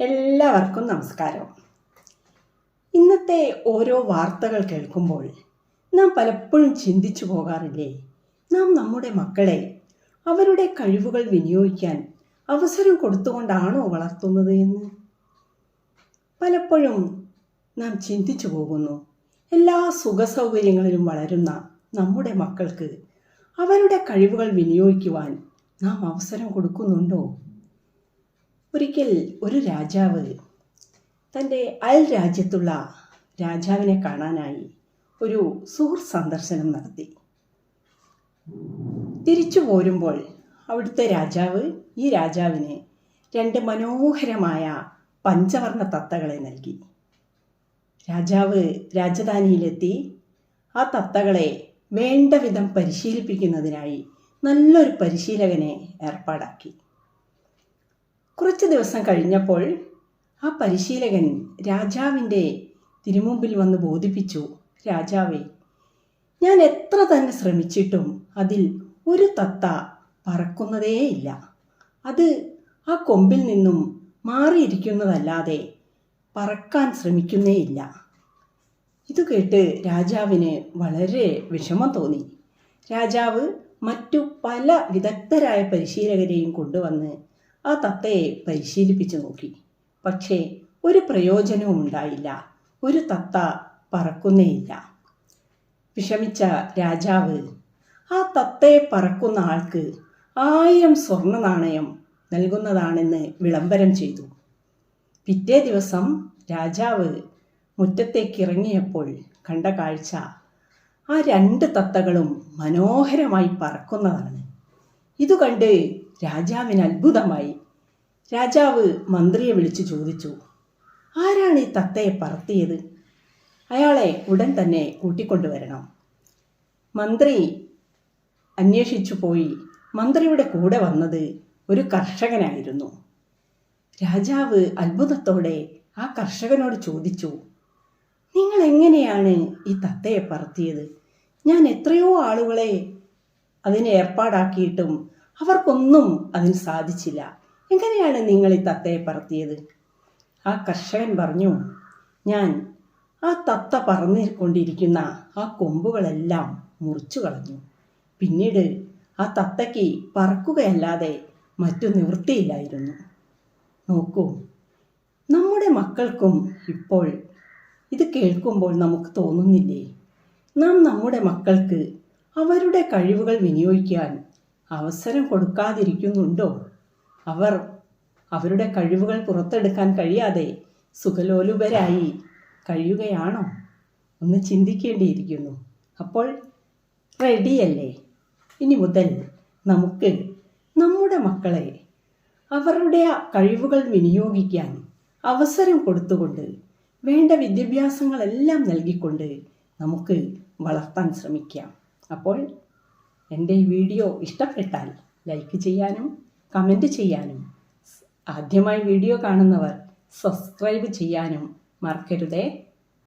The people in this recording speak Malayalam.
എല്ലാവർക്കും നമസ്കാരം. ഇന്നത്തെ ഓരോ വാർത്തകൾ കേൾക്കുമ്പോൾ നാം പലപ്പോഴും ചിന്തിച്ചു പോകാറില്ലേ? നാം നമ്മുടെ മക്കളെ അവരുടെ കഴിവുകൾ വിനിയോഗിക്കാൻ അവസരം കൊടുത്തുകൊണ്ടാണോ വളർത്തുന്നത് എന്ന്? പലപ്പോഴും നാം ചിന്തിച്ചു പോകുന്നു. എല്ലാ സുഖസൗകര്യങ്ങളിലും വളരുന്ന നമ്മുടെ മക്കൾക്ക് അവരുടെ കഴിവുകൾ വിനിയോഗിക്കുവാൻ നാം അവസരം കൊടുക്കുന്നുണ്ടോ? ഒരിക്കൽ ഒരു രാജാവ് തന്റെ അയൽ രാജ്യത്തുള്ള രാജാവിനെ കാണാനായി ഒരു സുഹൃത്ത് സന്ദർശനം നടത്തി. തിരിച്ചു പോരുമ്പോൾ അവിടുത്തെ രാജാവ് ഈ രാജാവിന് രണ്ട് മനോഹരമായ പഞ്ചവർണ തത്തകളെ നൽകി. രാജാവ് രാജധാനിയിലെത്തി ആ തത്തകളെ വേണ്ട വിധം പരിശീലിപ്പിക്കുന്നതിനായി നല്ലൊരു പരിശീലകനെ ഏർപ്പാടാക്കി. കുറച്ച് ദിവസം കഴിഞ്ഞപ്പോൾ ആ പരിശീലകൻ രാജാവിന്റെ തിരുമുമ്പിൽ വന്ന് ബോധിപ്പിച്ചു രാജാവേ ഞാൻ എത്ര തന്നെ ശ്രമിച്ചിട്ടും അതിൽ ഒരു തത്ത പറക്കുന്നതേയില്ല അത് ആ കൊമ്പിൽ നിന്നും മാറിയിരിക്കുന്നതല്ലാതെ പറക്കാൻ ശ്രമിക്കുന്നേയില്ല ഇത് കേട്ട് രാജാവിന് വളരെ വിഷമം തോന്നി. രാജാവ് മറ്റു പല വിദഗ്ധരായ പരിശീലകരെയും കൊണ്ടുവന്ന് ആ തത്തയെ പരിശീലിപ്പിച്ചു നോക്കി. പക്ഷേ ഒരു പ്രയോജനവും ഉണ്ടായില്ല. ഒരു തത്ത പറക്കുന്നേയില്ല. വിഷമിച്ച രാജാവ് ആ തത്തയെ പറക്കുന്ന ആൾക്ക് ആയിരം സ്വർണ നാണയം നൽകുന്നതാണെന്ന് വിളംബരം ചെയ്തു. പിറ്റേ ദിവസം രാജാവ് മുറ്റത്തേക്ക് ഇറങ്ങിയപ്പോൾ കണ്ട കാഴ്ച ആ രണ്ട് തത്തകളും മനോഹരമായി പറക്കുന്നതാണ്. ഇത് കണ്ട് രാജാവിന് അത്ഭുതമായി. രാജാവ് മന്ത്രിയെ വിളിച്ചു ചോദിച്ചു ആരാണ് ഈ തത്തയെ പറത്തിയത്? അയാളെ ഉടൻ തന്നെ കൂട്ടിക്കൊണ്ടുവരണം. മന്ത്രി അന്വേഷിച്ചു പോയി. മന്ത്രിയുടെ കൂടെ വന്നത് ഒരു കർഷകനായിരുന്നു. രാജാവ് അത്ഭുതത്തോടെ ആ കർഷകനോട് ചോദിച്ചു നിങ്ങൾ എങ്ങനെയാണ് ഈ തത്തയെ പറത്തിയത്? ഞാൻ എത്രയോ ആളുകളെ അതിനെ ഏർപ്പാടാക്കിയിട്ടും അവർക്കൊന്നും അതിന് സാധിച്ചില്ല. എങ്ങനെയാണ് നിങ്ങൾ ഈ തത്തയെ പറത്തിയത്? ആ കർഷകൻ പറഞ്ഞു ഞാൻ ആ തത്ത പറന്നിക്കൊണ്ടിരിക്കുന്ന ആ കൊമ്പുകളെല്ലാം മുറിച്ചു കളഞ്ഞു. പിന്നീട് ആ തത്തയ്ക്ക് പറക്കുകയല്ലാതെ മറ്റു നിവൃത്തിയില്ലായിരുന്നു. നോക്കൂ നമ്മുടെ മക്കൾക്കും ഇപ്പോൾ ഇത് കേൾക്കുമ്പോൾ നമുക്ക് തോന്നുന്നില്ലേ? നാം നമ്മുടെ മക്കൾക്ക് അവരുടെ കഴിവുകൾ വിനിയോഗിക്കാൻ അവസരം കൊടുക്കാതിരിക്കുന്നുണ്ടോ? അവർ അവരുടെ കഴിവുകൾ പുറത്തെടുക്കാൻ കഴിയാതെ സുഖലോലുപരായി കഴിയുകയാണോ? ഒന്ന് ചിന്തിക്കേണ്ടിയിരിക്കുന്നു. അപ്പോൾ റെഡിയല്ലേ? ഇനി മുതൽ നമുക്ക് നമ്മുടെ മക്കളെ അവരുടെ കഴിവുകൾ വിനിയോഗിക്കാൻ അവസരം കൊടുത്തുകൊണ്ട് വേണ്ട വിദ്യാഭ്യാസങ്ങളെല്ലാം നൽകിക്കൊണ്ട് നമുക്ക് വളർത്താൻ ശ്രമിക്കാം. അപ്പോൾ എന്റെ ഈ വീഡിയോ ഇഷ്ടപ്പെട്ടാൽ ലൈക്ക് ചെയ്യാനും കമന്റ് ചെയ്യാനും ആദ്യമായി വീഡിയോ കാണുന്നവർ സബ്സ്ക്രൈബ് ചെയ്യാനും മറക്കരുതേ.